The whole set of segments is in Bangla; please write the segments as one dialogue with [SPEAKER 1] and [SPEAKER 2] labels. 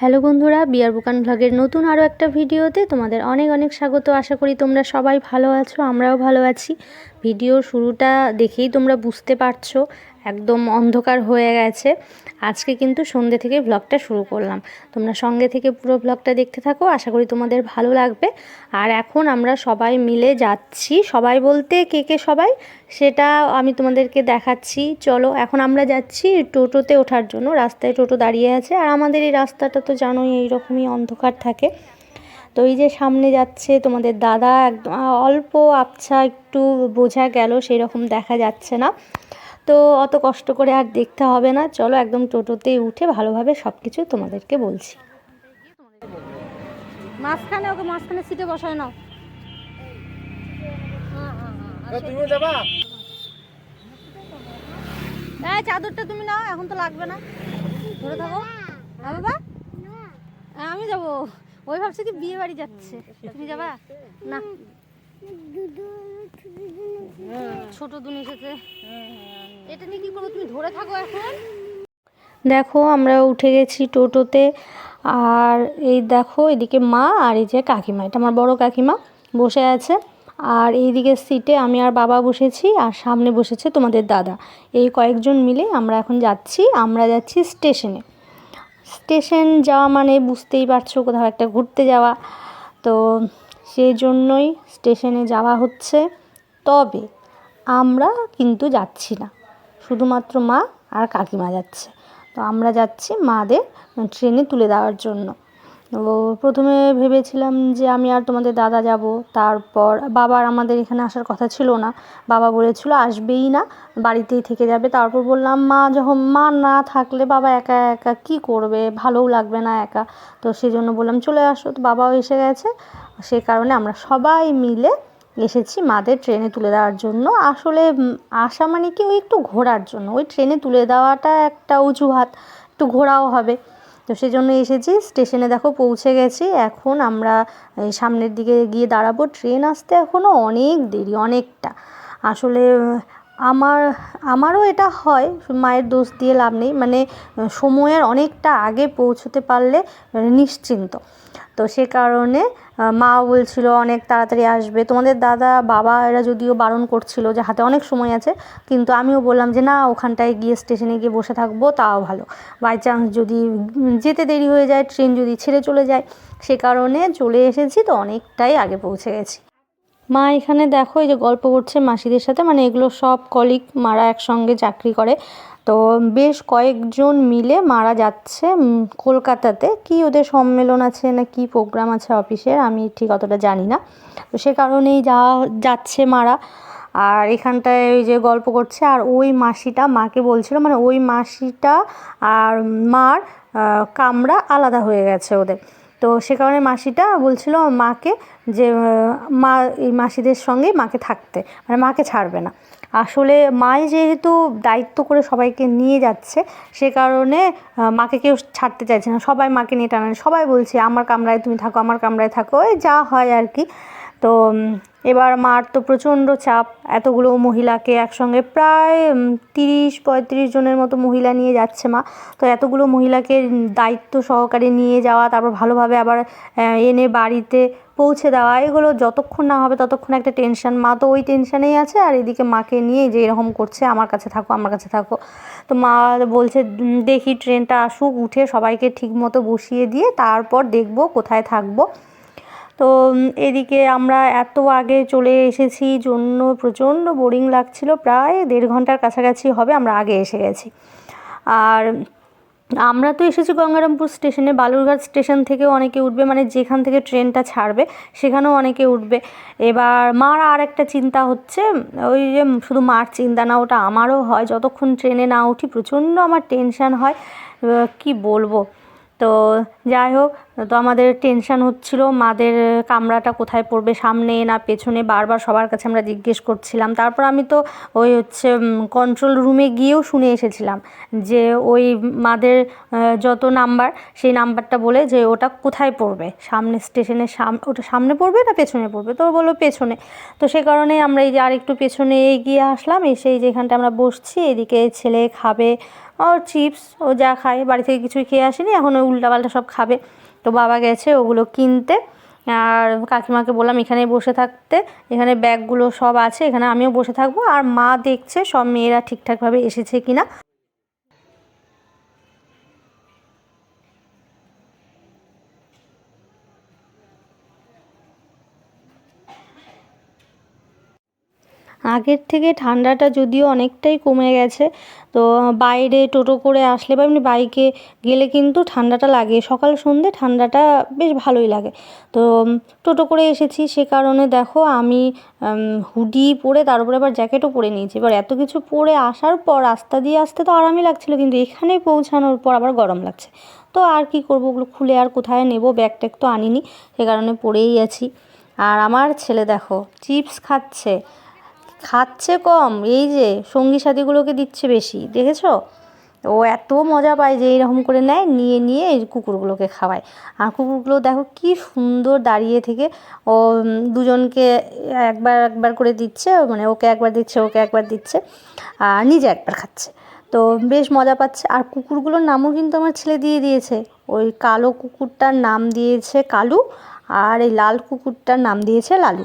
[SPEAKER 1] হ্যালো বন্ধুরা, বিয়ার বুকান ভ্লগের নতুন আরও একটা ভিডিওতে তোমাদের অনেক অনেক স্বাগত। আশা করি তোমরা সবাই ভালো আছো, আমরাও ভালো আছি। ভিডিও শুরুটা দেখেই তোমরা বুঝতে পারছ একদম অন্ধকার হয়ে গেছে। আজকে কিন্তু সন্ধ্যে থেকে ভ্লগটা শুরু করলাম। তোমরা সঙ্গে থেকে পুরো ভ্লগটা দেখতে থাকো, আশা করি তোমাদের ভালো লাগবে। আর এখন আমরা সবাই মিলে যাচ্ছি। সবাই বলতে কে কে সবাই? সেটা আমি তোমাদেরকে দেখাচ্ছি। চলো, এখন আমরা যাচ্ছি টোটোতে ওঠার জন্য। রাস্তায় টোটো দাঁড়িয়ে আছে। আর আমাদের এই রাস্তাটা তো জানোই এইরকমই অন্ধকার থাকে। তো এই যে সামনে যাচ্ছে তোমাদের দাদা, একদম অল্প আবছা একটু বোঝা গেল সেই রকম দেখা যাচ্ছে না। তো অত কষ্ট করে আর দেখতে হবে না। চলো একদম টোটোতে উঠে ভালোভাবে সব কিছু তোমাদেরকে বলছি। মাঝখানে ওকে মাঝখানে সিটে বসায় নাও।
[SPEAKER 2] তুমিও যাবা?
[SPEAKER 1] এই চাদরটা তুমি নাও এখন তো লাগবে না। ধরে থাকো। হ্যাঁ বাবা? হ্যাঁ, আমি যাব। ওই ভাবছি কি বিয়ে বাড়ি যাচ্ছে। তুমি যাবা? না। ছোট দুন এসেছে এটা নিয়ে কি করব? তুমি ধরে থাকো এখন। দেখো, আমরা উঠে গেছি টোটোতে। আর এই দেখো, এদিকে মা আর এই যে কাকিমা। এটা আমার বড় কাকিমা বসে আছে। আর এইদিকে সিটে আমি আর বাবা বসেছি, আর সামনে বসেছে তোমাদের দাদা। এই কয়েকজন মিলে আমরা এখন যাচ্ছি। আমরা যাচ্ছি স্টেশনে। স্টেশন যাওয়া মানে বুঝতেই পারছ কোথাও একটা ঘুরতে যাওয়া। তো সেই জন্যই স্টেশনে যাওয়া হচ্ছে। তবে আমরা কিন্তু যাচ্ছি না। শুধুমাত্র মা আর কাকিমা যাচ্ছে। তো আমরা যাচ্ছি মাদের ট্রেনে তুলে দেওয়ার জন্য। তো প্রথমে ভেবেছিলাম যে আমি আর তোমাদের দাদা যাব, তারপর বাবার আমাদের এখানে আসার কথা ছিল না। বাবা বলেছিল আসবেই না, বাড়িতেই থেকে যাবে। তারপর বললাম, মা, যখন মা না থাকলে বাবা একা একা কি করবে? ভালোও লাগবে না একা। তো সেই জন্য বললাম, চলে আসো। তো বাবাও এসে গেছে। সে কারণে আমরা সবাই মিলে এসেছি মাদের ট্রেনে তুলে দেওয়ার জন্য। আসলে আসা মানে কি ওই একটু ঘোরার জন্য। ওই ট্রেনে তুলে দেওয়াটা একটা অজুহাত, একটু ঘোরাও হবে। তো সেই জন্য এসেছি, স্টেশনে দেখো পৌঁছে গেছি। এখন আমরা সামনের দিকে গিয়ে দাঁড়াবো। ট্রেন আসতে এখনও অনেক দেরি, অনেকটা। আসলে, আমার, আমারও এটা হয়, মায়ের দোষ দিয়ে লাভ নেই। মানে সময়ের অনেকটা আগে পৌঁছতে পারলে নিশ্চিন্ত। তো সে কারণে মা বলছিল, অনেক তাড়াতাড়ি আসবে। তোমাদের দাদা, বাবা এরা যদিও বারণ করছিল যে হাতে অনেক সময় আছে, কিন্তু আমিও বললাম যে, না, ওখানটায় গিয়ে স্টেশনে গিয়ে বসে থাকব, তাও ভালো। বাই চান্স যদি যেতে দেরি হয়ে যায়, ট্রেন যদি ছেড়ে চলে যায়, সে কারণে চলে এসেছি, তো অনেকটাই আগে পৌঁছে গেছি। মা এখানে দেখো এই যে গল্প করছে মাসিদের সাথে মানে এগুলো সব কলিগ মারা একসঙ্গে চাকরি করে। তো বেশ কয়েকজন মিলে মারা যাচ্ছে কলকাতাতে। কি ওদের সম্মেলন আছে না কি প্রোগ্রাম আছে অফিসের আমি ঠিক অতটা জানি না। তো সে কারণেই যা যাচ্ছে মারা। আর এখানটায় ওই যে গল্প করছে, আর ওই মাসিটা মাকে বলছিল মানে ওই মাসিটা আর মার কামরা আলাদা হয়ে গেছে ওদের। তো সে কারণে মাসিটা বলছিল মাকে যে মা, এই মাসিদের সঙ্গেই মাকে থাকতে। মানে মাকে ছাড়বে না। আসলে মাই যেহেতু দায়িত্ব করে সবাইকে নিয়ে যাচ্ছে, সে কারণে মাকে কেউ ছাড়তে চাইছে না। সবাই মাকে নিয়ে টানে সবাই বলছে, আমার কামরায় তুমি থাকো, আমার কামরায় থাকো। এই যা হয় আর কি। তো এবার মার তো প্রচণ্ড চাপ। এতগুলো মহিলাকে একসঙ্গে প্রায় তিরিশ, পঁয়ত্রিশ জনের মতো মহিলা নিয়ে যাচ্ছে মা। তো এতগুলো মহিলাকে দায়িত্ব সহকারে নিয়ে যাওয়া, তারপর ভালোভাবে আবার এনে বাড়িতে পৌঁছে দেওয়া, এগুলো যতক্ষণ না হবে ততক্ষণ একটা টেনশন। মা তো ওই টেনশনেই আছে আর এদিকে মাকে নিয়ে যে এরকম করছে, আমার কাছে থাকো, আমার কাছে থাকো। তো মা বলছে দেখি ট্রেনটা আসুক, উঠে সবাইকে ঠিক মতো বসিয়ে দিয়ে তারপর দেখব কোথায় থাকব। তো এদিকে আমরা এত আগে চলে এসেছি, জন্য প্রচণ্ড বোরিং লাগছিল, প্রায় দেড় ঘণ্টার কাছাকাছি হবে আমরা আগে এসে গেছি। আর আমরা তো এসেছি গঙ্গারামপুর স্টেশনে, বালুরঘাট স্টেশন থেকেও অনেকে উঠবে মানে যেখান থেকে ট্রেনটা ছাড়বে, সেখানেও অনেকে উঠবে। এবার মার আর একটা চিন্তা হচ্ছে, ওই যে শুধু মার চিন্তা না, ওটা আমারও হয়, যতক্ষণ ট্রেনে না উঠি প্রচণ্ড আমার টেনশান হয় কী বলব? তো যাই হোক, তো আমাদের টেনশান হচ্ছিল, মাদের কামরাটা কোথায় পড়বে, সামনে না পেছনে, বারবার সবার কাছে আমরা জিজ্ঞেস করছিলাম। তারপর আমি তো ওই হচ্ছে কন্ট্রোল রুমে গিয়েও শুনে এসেছিলাম যে ওই মাদের যত নাম্বার সেই নাম্বারটা বলে যে ওটা কোথায় পড়বে? সামনে স্টেশনের সাম, ওটা সামনে পড়বে না পেছনে পড়বে? তো বলল পেছনে। তো সে কারণে আমরা এই যে আরেকটু পেছনে এগিয়ে আসলাম, এসে যেখানটা আমরা বসছি, এদিকে ছেলে খাবে ওর চিপস, ও যা খায়, বাড়ি থেকে কিছুই খেয়ে আসেনি, এখন ওই উল্টাপাল্টা সব খাবে। তো বাবা গেছে ওগুলো কিনতে, আর কাকিমাকে বললাম এখানে বসে থাকতে, এখানে ব্যাগগুলো সব আছে, এখানে আমিও বসে থাকব, আর মা দেখছে সব মেয়েরা ঠিকঠাকভাবে এসেছে কিনা। আগের থেকে ঠান্ডাটা যদিও অনেকটাই কমে গেছে, তো বাইরে টোটো করে আসলে বা এমনি বাইকে গেলে কিন্তু ঠান্ডাটা লাগে। সকাল সন্ধে ঠান্ডাটা বেশ ভালোই লাগে। তো টোটো করে এসেছি, সে কারণে দেখো আমি হুডি পরে তার উপরে আবার জ্যাকেটও পরে নিয়েছি। এবার এত কিছু পরে আসার পর রাস্তা দিয়ে আসতে তো আরামই লাগছিল, কিন্তু এখানে পৌঁছানোর পর আবার গরম লাগছে। তো আর কি করব, ওগুলো খুলে আর কোথায় নেব? ব্যাগ ট্যাগ তো আনিনি, সে কারণে পরেই আছি। আর আমার ছেলে দেখো, চিপস খাচ্ছে। খাচ্ছে কম, এই যে সঙ্গী সাথীগুলোকে দিচ্ছে বেশি, দেখেছ? ও এত মজা পায় যে এইরকম করে নেয়, নিয়ে নিয়ে এই কুকুরগুলোকে খাওয়ায়। আর কুকুরগুলো দেখো কি সুন্দর দাঁড়িয়ে থেকে ও দুজনকে একবার একবার করে দিচ্ছে মানে ওকে একবার দিচ্ছে, ওকে একবার দিচ্ছে, আর নিজে একবার খাচ্ছে। তো বেশ মজা পাচ্ছে। আর কুকুরগুলোর নামও কিন্তু আমার ছেলে দিয়ে দিয়েছে। ওই কালো কুকুরটার নাম দিয়েছে কালু, আর এই লাল কুকুরটার নাম দিয়েছে লালু।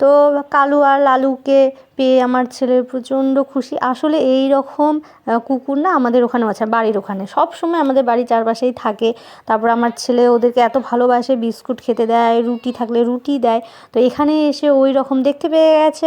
[SPEAKER 1] তো কালু আর লালুকে পেয়ে আমার ছেলে প্রচণ্ড খুশি। আসলে এই রকম কুকুর না আমাদের ওখানেও আছে, বাড়ির ওখানে। সব সময় আমাদের বাড়ির চারপাশেই থাকে। তারপর আমার ছেলে ওদেরকে এত ভালোবাসে, বিস্কুট খেতে দেয়, রুটি থাকলে রুটি দেয়। তো এখানে এসে ওই রকম দেখতে পেয়ে গেছে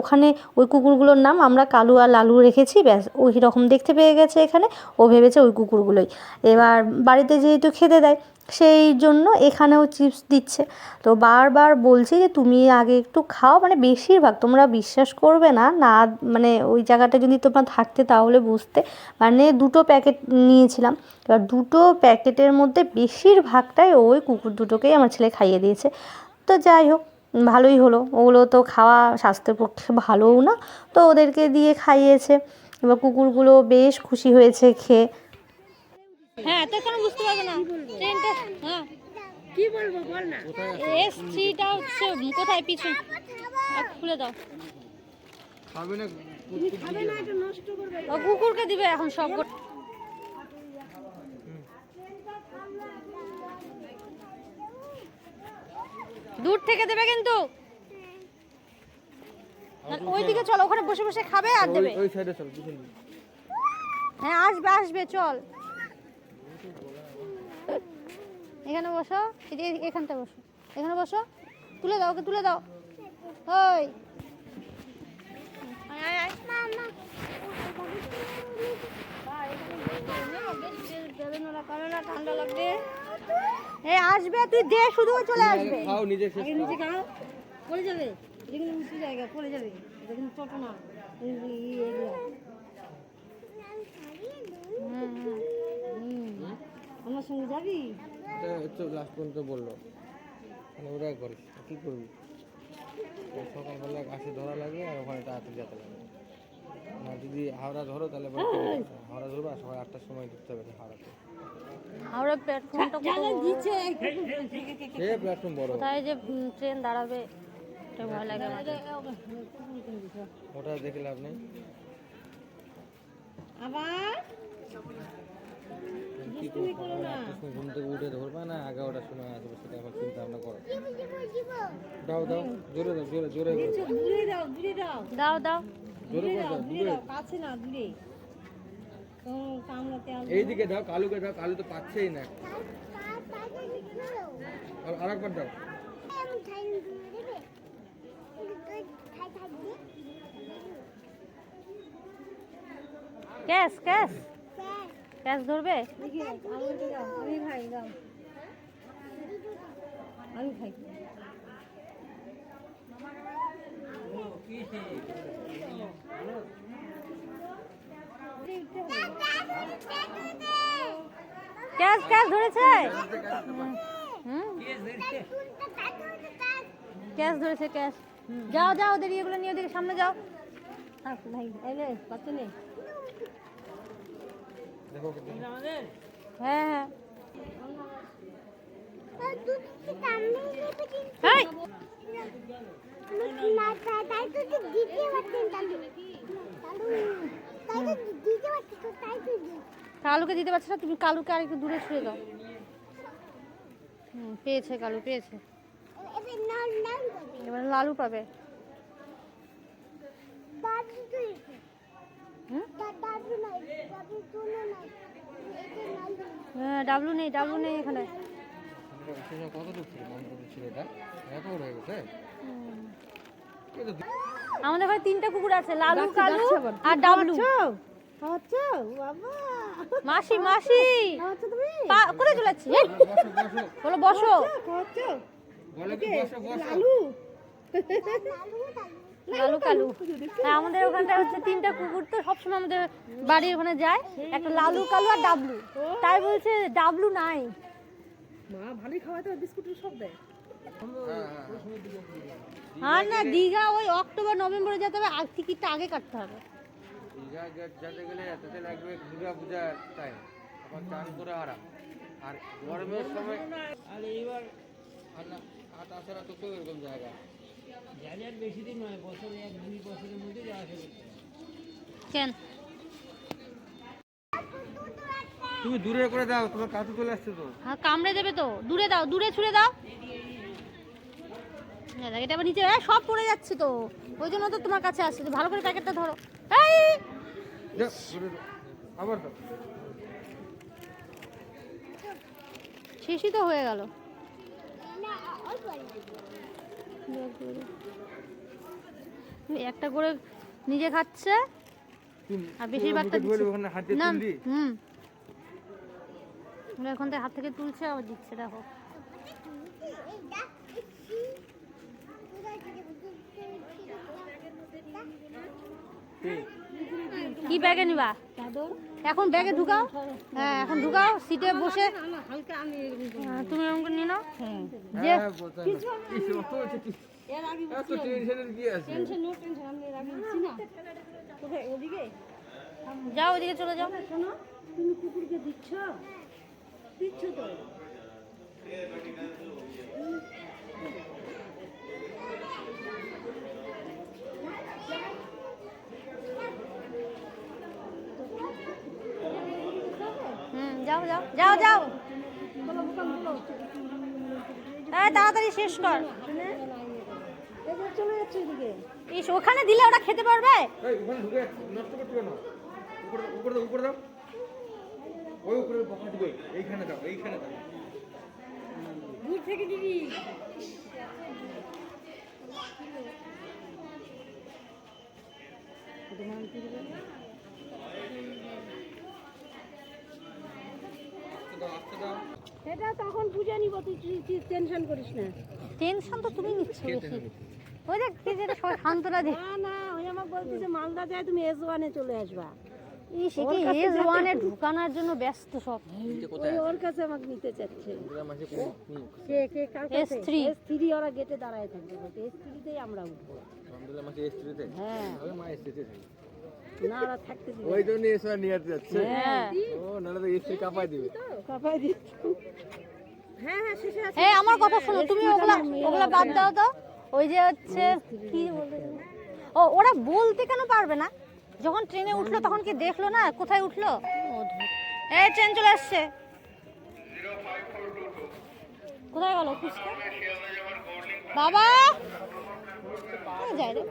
[SPEAKER 1] ওখানে ওই কুকুরগুলোর নাম আমরা কালু আর লালু রেখেছি, ব্যাস ওই রকম দেখতে পেয়ে গেছে এখানে। ও ভেবেছে ওই কুকুরগুলোই। এবার বাড়িতে যেহেতু খেতে দেয় সেই জন্য এখানেও চিপস দিচ্ছে। তো বারবার বলছি যে, তুমি আগে একটু খাও। মানে বেশিরভাগ, তোমরা বিশ্বাস করবে না না মানে ওই জায়গাটা যদি তোমরা থাকতে তাহলে বুঝতে। মানে দুটো প্যাকেট নিয়েছিলাম। এবার দুটো প্যাকেটের মধ্যে বেশিরভাগটাই ওই কুকুর দুটোকেই আমার ছেলে খাইয়ে দিয়েছে। তো যাই হোক, ভালোই হলো। ওগুলো তো খাওয়া স্বাস্থ্যের পক্ষে ভালোও না, তো ওদেরকে দিয়ে খাইয়েছে। এবার কুকুরগুলো বেশ খুশি হয়েছে খেয়ে। হ্যাঁ তো কেন বুঝতে পারবে না। ট্রেনটা হ্যাঁ।
[SPEAKER 3] কি বলব বল না।
[SPEAKER 1] এস থ্রিটা হচ্ছে কোথায় পিছন? খুলে দাও।
[SPEAKER 2] খাবে না
[SPEAKER 3] খাবে না এটা নষ্ট করবে।
[SPEAKER 1] ও কুকুরকে দিবে এখন সব দূর থেকে দেবে কিন্তু। ওইদিকে চলো ওখানে বসে বসে খাবে আর দেবে।
[SPEAKER 2] ওই সাইডে চল
[SPEAKER 1] হ্যাঁ আসবে আসবে চল। এখানে বসো এই যে এখানটা বসো এখানে বসো তুলে দাও ওকে তুলে দাও ওই। ঠান্ডা লাগবে এই আসবে তুই দে শুধু চলে আসবে
[SPEAKER 2] খাও নিজে শেষ খাও।
[SPEAKER 3] পড়ে যাবে এখানে উঁচু জায়গা পড়ে যাবে এটা ছোট না এই যে ই- এগুলো।
[SPEAKER 1] হুম, হুম।
[SPEAKER 3] হুম। আমার সঙ্গে যাবি
[SPEAKER 2] এটা হচ্ছে লাস্ট পর্যন্ত বলল। মানে ওরাই করে কি করবি? সকালবেলা গাছে ধরা লাগে আর ওখানে তাড়াতাড়ি যেতে লাগে। না যদি হাওড়া ধরো তাহলে। হাওড়া ধরবো আর সকাল আটটার সময় ঢুকতে হবে হাওড়াতে।
[SPEAKER 1] হাওড়া প্ল্যাটফর্মটা কত
[SPEAKER 3] দিচ্ছে।
[SPEAKER 2] সে প্ল্যাটফর্ম বড়।
[SPEAKER 1] কোথায় যে ট্রেন দাঁড়াবে এটা ভয় লাগে আমার
[SPEAKER 2] ওটা দেখে লাভ নেই।
[SPEAKER 3] আবার?
[SPEAKER 2] কি করব ঘুম থেকে উঠে ধরবা না এগারোটার সময় আসবে সেটা এখন চিন্তা ভাবনা করো দাও দাও। জোরে দাও জোরে জোরে
[SPEAKER 3] দূরে দাও দূরে। দাও
[SPEAKER 1] দাও দাও
[SPEAKER 2] জোরে দাও
[SPEAKER 3] দূরে। দাও কাছে না দূরে
[SPEAKER 2] এইদিকে দাও কালুকে দাও কালু তো পাচ্ছেই না। আর আরেকবার দাও।
[SPEAKER 1] Cash cash. ক্যাশ ধরবে?
[SPEAKER 3] আমি খাই দাও আমি খাই
[SPEAKER 1] ক্যাশ ক্যাশ ধরেছে ক্যাশ ধরেছে ক্যাশ যাও যাও ওদের ইয়েগুলো নিয়ে ওদিকে সামনে যাও।
[SPEAKER 3] ভাই এলে পাচ্ছে নেই
[SPEAKER 1] হ্যাঁ হ্যাঁ
[SPEAKER 4] কালুকে দিতে পারছে না, তুমি কালুকে আর একটু দূরে ছুঁয়ে দাও। পেয়েছে কালু, পেয়েছে। এবার লালু পাবে? হ্যাঁ ডাবলু নেই ডাবলু নেই এখানে। আমাদের ঘরে তিনটা কুকুর আছে লালু কালু আর ডাবলু মাসি মাসি। কোথায় চলে যাচ্ছি এই,
[SPEAKER 2] বসো। বসো।
[SPEAKER 4] বলো বসো
[SPEAKER 3] খাওয়াচ্ছ
[SPEAKER 4] লালু কালু। আমাদের ওখানটা হচ্ছে তিনটা কুকুর তো সবসময় আমাদের বাড়ির ওখানে যায়। একটা লালু কালু আর ডাবলু। তাই বলছে ডাবলু নাই।
[SPEAKER 3] মা ভালোই খাওয়াতে বিস্কুট সব দেয়।
[SPEAKER 2] হ্যাঁ হ্যাঁ
[SPEAKER 4] আর না দীঘা ওই অক্টোবর নভেম্বরে যেতে হবে আর টিকিটটা আগে কাটতে হবে।
[SPEAKER 2] দীঘা যেতে গেলে তাতে লাগবে দুর্গা পূজার টাইম তখন চান করে আরাম আর গরমের সময় আর এইবার জায়গা
[SPEAKER 4] কেন?
[SPEAKER 2] তুমি দূরে করে দাও তোমার কাছে চলে আসছে তো।
[SPEAKER 4] হ্যাঁ কামড়ে দেবে তো। দূরে দাও দূরে ছুড়ে দাও। এটা আবার নিচে সব পড়ে যাচ্ছে তো। ওই জন্য তো তোমার কাছে আসছে। ভালো করে প্যাকেটটা ধরো। এই!
[SPEAKER 2] আবার
[SPEAKER 4] শেষই তো হয়ে গেল। একটা করে নিজে খাচ্ছে। আর বেশিরভাগটা না হুম। ওরা এখন থেকে হাত থেকে তুলছে আবার দিচ্ছে দেখো। কি ব্যাগে নিবা? এখন ব্যাগে ঢুকাও। হ্যাঁ এখন ঢুকাও সিটে বসে। হ্যাঁ, তুমি এরকম করে নিয়ে নাও। যে
[SPEAKER 2] বলতে হবে। ইস, অত হচ্ছে কি?
[SPEAKER 3] এর আগে
[SPEAKER 2] এত টেনশনের কি আছে?
[SPEAKER 3] টেনশন নো টেনশন আমি এর আগে বলছি না। কোথায় ওদিকে?
[SPEAKER 4] যাও ওদিকে চলে যাও।
[SPEAKER 3] শোনো তুমি কুকুরকে দিচ্ছ? দিচ্ছ তো।
[SPEAKER 4] হুম যাও যাও যাও যাও। তাড়াতাড়ি শেষ কর।
[SPEAKER 2] বকা দিবে এইখানে দাও এইখানে দাও।
[SPEAKER 3] দূর থেকে দিদি
[SPEAKER 2] আস্তে দাও আস্তে দাও।
[SPEAKER 3] সেটা তখন বুঝে নিব তুই টেনশন করিস না।
[SPEAKER 4] টেনশন তো তুমি নিচ্ছ? ওই দেখ কে যেটা সবাই সান্ত্বনা দি
[SPEAKER 3] না না ওই আমার বলতেছে মালদা যায় তুমি এস ওয়ানে চলে আসবা।
[SPEAKER 4] ঢুকানোর জন্য ব্যস্ত সব?
[SPEAKER 3] ওই ওর কাছে আমাকে নিতে চাচ্ছে। কে কে কার কাছে?
[SPEAKER 4] S3
[SPEAKER 3] এস থ্রি ওরা গেটে দাঁড়ায় থাকবে থ্রিতেই আমরা উঠবো।
[SPEAKER 2] আলহামদুলিল্লাহ এসটিতে
[SPEAKER 3] হ্যাঁ।
[SPEAKER 2] ওই মা এসটিতে থাকি।
[SPEAKER 3] না ওরা থাকতে দিবে
[SPEAKER 2] ওই জন্য এসে নিয়ে যাচ্ছে।
[SPEAKER 4] হ্যাঁ।
[SPEAKER 2] ও নাহলে তো দিবে।
[SPEAKER 3] হ্যাঁ হ্যাঁ শেষে আছে।
[SPEAKER 4] এই আমার কথা শোনো তুমি ওগুলা ওগুলা বাদ দাও তো। ওই যে হচ্ছে, কি ও, ওরা বলতে কেন পারবে না? যখন ট্রেনে উঠল তখন কি দেখল না? কোথায় উঠল। এই ট্রেন চলে আসছে। কোথায় গেল ফুচকা? বাবা! যায় রে?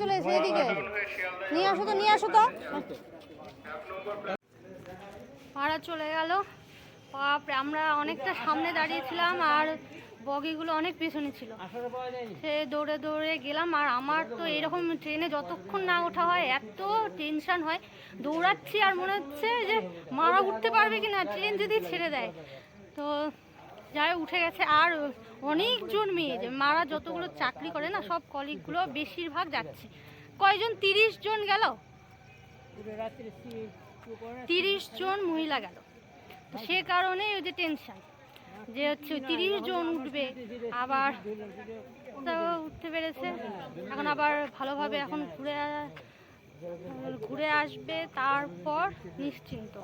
[SPEAKER 4] চলে নিয়ে আসো তো, নিয়ে আসো তো। চলে গেল। বাপরে, আমরা অনেকটা সামনে দাঁড়িয়েছিলাম আর বগিগুলো অনেক পেছনে ছিল। সে দৌড়ে দৌড়ে গেলাম আর আমার তো এরকম ট্রেনে যতক্ষণ না ওঠা হয়, এত টেনশন হয়। দৌড়াচ্ছি আর মনে হচ্ছে যে মারা উঠতে পারবে কি না ট্রেন যদি ছেড়ে দেয়। তো যাই উঠে গেছে আর অনেকজন মেয়ে, যে মারা যতগুলো চাকরি করে না, সব কলিগগুলো বেশিরভাগ যাচ্ছে। কয়জন? তিরিশ জন গেল? তিরিশ জন মহিলা গেল। সে কারণে ওই যে টেনশন যে হচ্ছে তিরিশ জন উঠবে, আবার তো উঠতে পেরেছে। এখন আবার ভালোভাবে এখন ঘুরে ঘুরে আসবে, তারপর নিশ্চিন্ত।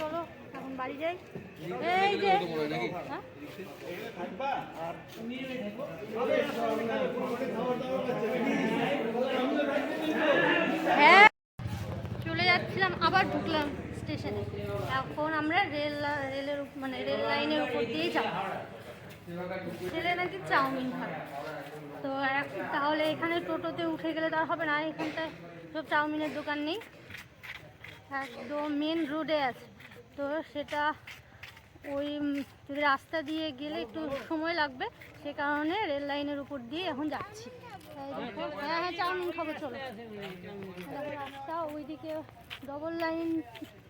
[SPEAKER 1] চলো, এখন বাড়ি যাই। এই যে হ্যাঁ? যাচ্ছিলাম, আবার ঢুকলাম স্টেশনে। এখন আমরা রেল রেলের মানে রেল লাইনের উপর দিয়েই যাব। ছেলে নাকি চাউমিন খাবে। তো এখন তাহলে এখানে টোটোতে উঠে গেলে তো হবে না, এখানটায় সব চাউমিনের দোকান নেই। একদম মেন রোডে আছে। তো সেটা ওই রাস্তা দিয়ে গেলে একটু সময় লাগবে, সে কারণে রেল লাইনের উপর দিয়ে এখন যাচ্ছি। হ্যাঁ হ্যাঁ চাউমিন খাব চলো। রাস্তা ওইদিকে ডবল লাইন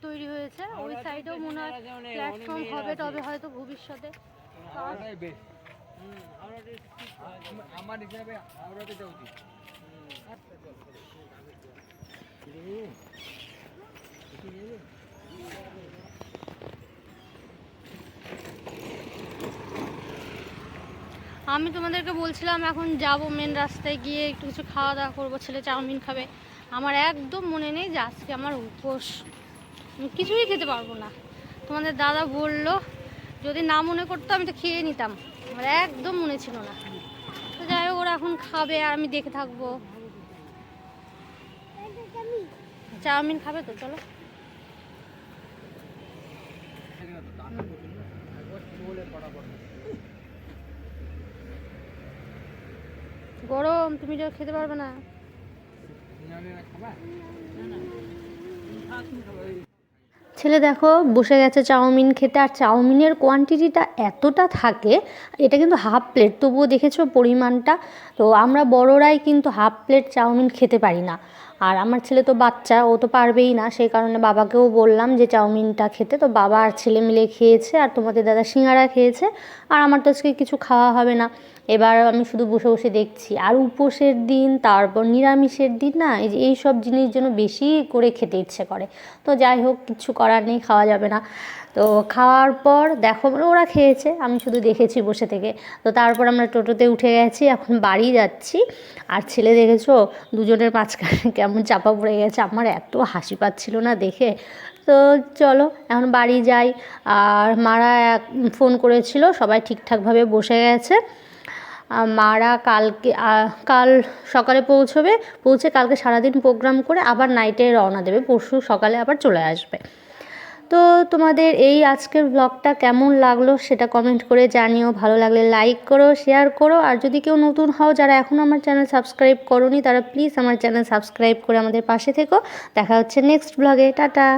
[SPEAKER 1] তৈরি হয়েছে। ওই সাইডেও মনে হয় প্ল্যাটফর্ম হবে তবে হয়তো ভবিষ্যতে।
[SPEAKER 2] আমার হিসাবে হাওড়াতে যাওয়া উচিত।
[SPEAKER 1] আমি তোমাদেরকে বলছিলাম এখন যাব মেন রাস্তায় গিয়ে একটু কিছু খাওয়া দাওয়া করব, ছেলে চাউমিন খাবে। আমার একদম মনে নেই যে আজকে আমার উপোস। কিছুই খেতে পারব না। তোমাদের দাদা বলল, যদি না মনে করতো আমি তো খেয়ে নিতাম। আমার একদম মনে ছিল না। তো যাই হোক, ওরা এখন খাবে আর আমি দেখে থাকব। চাউমিন খাবে তো, চলো। গরম, তুমি যা খেতে পারবে না। ছেলে দেখো, বসে গেছে চাউমিন খেতে। আর চাউমিনের কোয়ান্টিটিটা এতটা থাকে, এটা কিন্তু হাফ প্লেট তবুও দেখেছ পরিমাণটা? তো আমরা বড়রাই কিন্তু হাফ প্লেট চাউমিন খেতে পারি না। আর আমার ছেলে তো বাচ্চা, ও তো পারবেই না। সেই কারণে বাবাকেও বললাম যে চাউমিনটা খেতে। তো বাবা আর ছেলে মিলে খেয়েছে আর তোমাদের দাদা সিঙ্গারা খেয়েছে। আর আমার তো আজকে কিছু খাওয়া হবে না। এবার আমি শুধু বসে বসে দেখছি। আর উপোসের দিন, তারপর নিরামিষের দিন না, এই যে এইসব জিনিস যেন বেশি করে খেতে ইচ্ছে করে। তো যাই হোক, কিছু করার নেই, খাওয়া যাবে না। তো খাওয়ার পর দেখো মানে ওরা খেয়েছে, আমি শুধু দেখেছি বসে থেকে। তো তারপর আমরা টোটোতে উঠে গেছি, এখন বাড়ি যাচ্ছি। আর ছেলে দেখেছ, দুজনের মাঝখানে কেমন চাপা পড়ে গেছে, আমার এত হাসি পাচ্ছিল না দেখে। তো চলো, এখন বাড়ি যাই। আর মারা এক, ফোন করেছিল, সবাই ঠিকঠাকভাবে বসে গেছে। মারা কালকে কাল সকালে পৌঁছবে, পৌঁছে কালকে সারাদিন প্রোগ্রাম করে আবার নাইটে রওনা দেবে, পরশু সকালে আবার চলে আসবে। তো তোমাদের এই আজকের ব্লগটা কেমন লাগল সেটা কমেন্ট করে জানিও। ভালো লাগলে লাইক করো শেয়ার করো। আর যদি কেউ নতুন হও, যারা এখনও আমার চ্যানেল সাবস্ক্রাইব করোনি, তারা প্লিজ আমার চ্যানেল সাবস্ক্রাইব করে আমাদের পাশে থেকো। দেখা হচ্ছে নেক্সট ব্লগে টাটা!